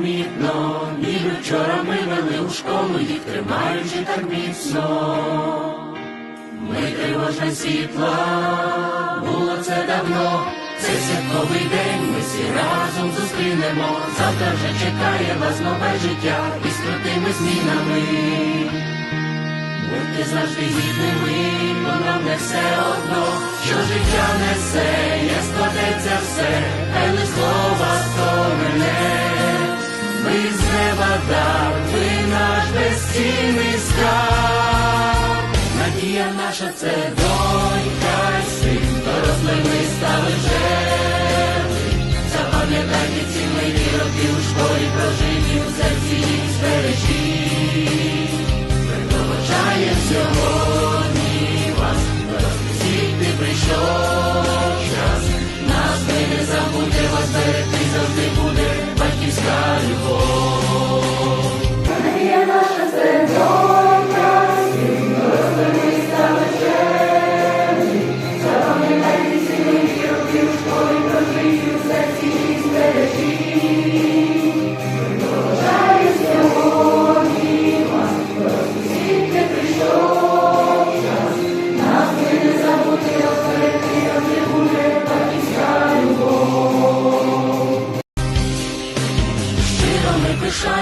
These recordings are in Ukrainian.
непомітно, ніби вчора ми вели у школу, їх тримаючи так міцно. Ми тривожне світла, було це давно, цей святковий день. Ми всі разом зустрінемо. Завтра вже чекає вас нове життя. Із крутими змінами. Будьте завжди гідними, бо нам не все одно, що життя несе, як складеться все, хай лиш безцінний скарб. Надія наша це донька, син, дорослий ми стали вже.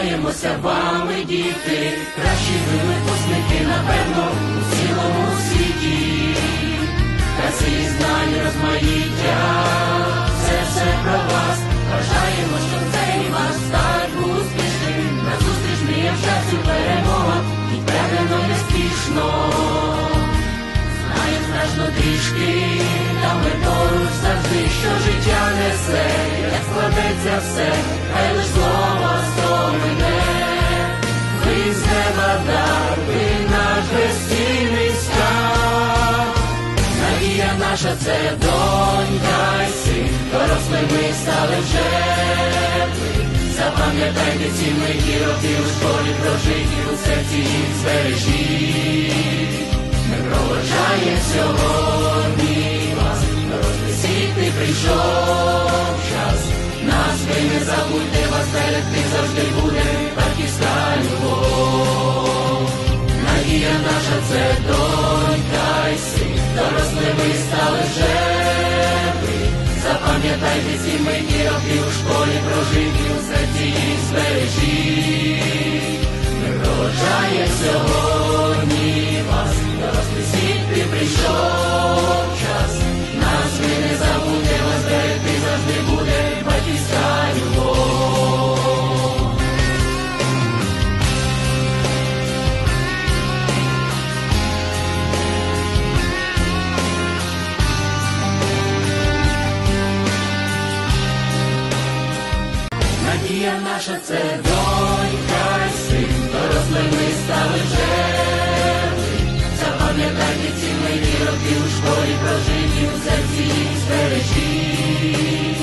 Пишаємося вами, діти, кращі ви випускники, напевно, у цілому світі. Краси і знань розмаїття, це все про вас. Бажаємо, щоб цей ваш старт успішним. Назустріч мріям щастю перемога, і впевнено і спішно. Знаєм страшно трішки, та ми поруч завжди, що життя несе, як складеться все, хай лиш слово наша це донька й син, дорослий ми стали вже. Запам'ятайте ці миті роки у школі прожиті, у серці їх збережіть. Ми проводжаємо сьогодні вас, дорослий світ ти прийшов час. Нас ви не забудьте, вас берегти завжди буде батьківська любов. Надія наша це донька Запам'ятайте ці миті роки у наша це донька й син, дорослий ми стали вже. ви. Запам'ятайте ці милі роки у школі прожиті, у серці їх збережіть.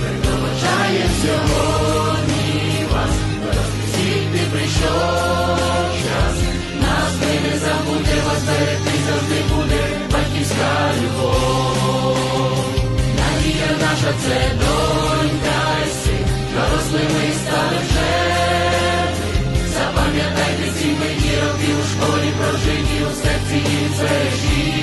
Ми проводжаємо сьогодні вас, дорослий світ ти прийшов час. Нас ви не забудьте, вас берегти завжди буде батьківська любов. Надія наша це у